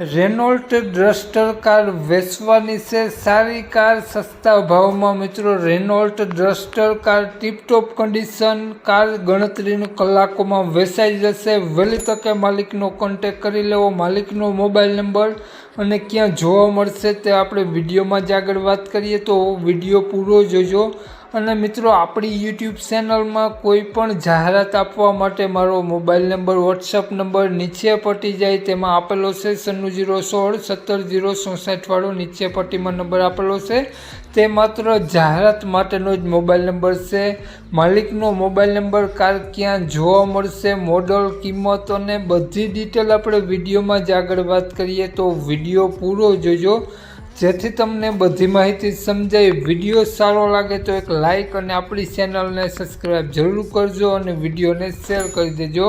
રેનોલ્ટ Duster car વેચવાની છે. સારી કાર સસ્તા ભાવમાં મિત્રો, Renault Duster car tiptop condition car ગણતરીની કલાકોમાં વેચાઈ જશે. વહેલી તકે માલિકનો કોન્ટેક કરી લેવો, માલિકનો મોબાઈલ નંબર અને ક્યાં જોવા મળશે તે આપણે વિડીયોમાં જ આગળ વાત કરીએ. તો વીડિયો પૂરો જોજો. અને મિત્રો, આપણી યુટ્યુબ ચેનલમાં કોઈ પણ જાહેરાત આપવા માટે મારો મોબાઈલ નંબર વોટ્સઅપ નંબર નીચે પટી જાય, તેમાં આપેલો છે સન્નું જીરો સોળ સત્તર જીરો ચોસઠવાળો નીચે પટ્ટીમાં નંબર આપેલો છે. તે માત્ર જાહેરાત માટેનો જ મોબાઈલ નંબર છે. માલિકનો મોબાઈલ નંબર કાર ક્યાં જોવા મળશે મોડલ કિંમત અને બધી ડિટેલ આપણે વિડીયોમાં જ આગળ વાત કરીએ તો વીડિયો પૂરો જોજો. જેથી તમને બધી માહિતી સમજાય, વીડિયો સારો લાગે તો એક લાઇક અને આપણી ચેનલને સબસ્ક્રાઈબ જરૂર કરજો અને વિડીયોને શેર કરી દેજો.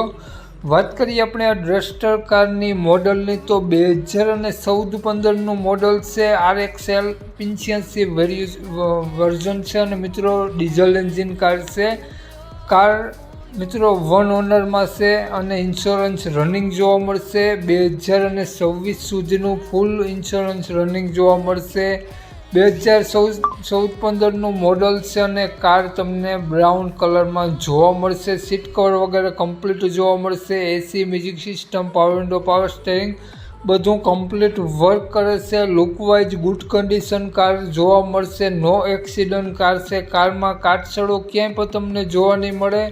વાત કરીએ આપણે આ ડ્રસ્ટર કારની મોડલની તો બે હજાર અને ચૌદ પંદરનું મોડલ છે આર એક્સએલ પંચ્યાસી વર્ઝન છે અને મિત્રો ડીઝલ એન્જિન કાર છે. કાર મિત્રો વન ઓનરમાં છે અને ઇન્સ્યોરન્સ રનિંગ જોવા મળશે. બે હજાર અને છવ્વીસ સુધીનું ફૂલ ઇન્સ્યોરન્સ રનિંગ જોવા મળશે. બે હજાર ચૌદ ચૌદ પંદરનું મોડલ છે અને કાર તમને બ્રાઉન કલરમાં જોવા મળશે. સીટ કવર વગેરે કમ્પ્લીટ જોવા મળશે. AC music system power window power steering બધું કમ્પ્લીટ વર્ક કરે છે. લુકવાઇઝ ગુડ કન્ડિશન કાર જોવા મળશે. નો એક્સિડન્ટ કાર છે. કારમાં કાટસડો ક્યાંય પણ તમને જોવા નહીં મળે.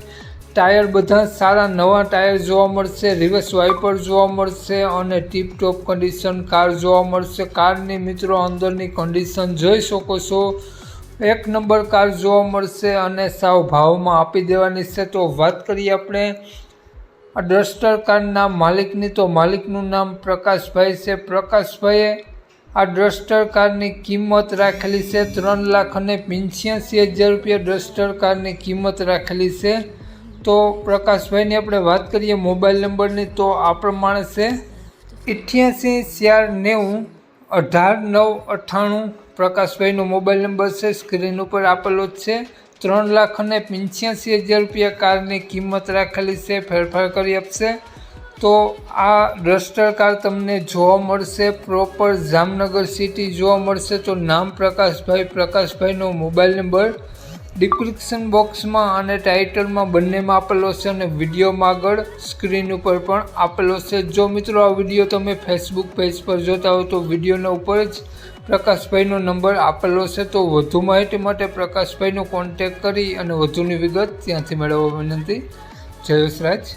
ટાયર બધા સારા નવા ટાયર જોવા મળશે, રિવર્સ વાઇપર જોવા મળશે અને ટીપ ટોપ કન્ડિશન કાર જોવા મળશે. કારની મિત્રો અંદરની કન્ડિશન જોઈ શકો છો. એક નંબર કાર જોવા મળશે અને સાવ ભાવમાં આપી દેવાની છે. તો વાત કરીએ આપણે આ ડસ્ટર કારના માલિકની. તો માલિકનું નામ પ્રકાશભાઈ છે. પ્રકાશભાઈએ આ ડસ્ટર કારની કિંમત રાખેલી છે ત્રણ લાખ અને પંચ્યાસી હજાર રૂપિયા ડસ્ટર કારની કિંમત રાખેલી છે. તો પ્રકાશભાઈની આપણે વાત કરીએ મોબાઈલ નંબરની, તો આ પ્રમાણે છે અઠ્યાસી ચાર નેવું અઢાર નવ અઠ્ઠાણું પ્રકાશભાઈનો મોબાઈલ નંબર છે, સ્ક્રીન ઉપર આપેલો જ છે. ત્રણ લાખ અને પંચ્યાસી હજાર રૂપિયા કારની કિંમત રાખેલી છે, ફેરફાર કરી આપશે. તો આ ડસ્ટર કાર તમને જોવા મળશે, પ્રોપર જામનગર સિટી જોવા મળશે. તો નામ પ્રકાશભાઈ, પ્રકાશભાઈનો મોબાઈલ નંબર ડિસ્ક્રિપ્શન બોક્સમાં અને ટાઇટલમાં બંનેમાં આપેલો છે અને વિડીયોમાં આગળ સ્ક્રીન ઉપર પણ આપેલો છે. જો મિત્રો આ વીડિયો તમે ફેસબુક પેજ પર જોતા હો તો વિડીયોના ઉપર જ પ્રકાશભાઈનો નંબર આપેલો છે. તો વધુ માહિતી માટે પ્રકાશભાઈનો કોન્ટેક કરી અને વધુની વિગત ત્યાંથી મેળવવા વિનંતી. જય રાજ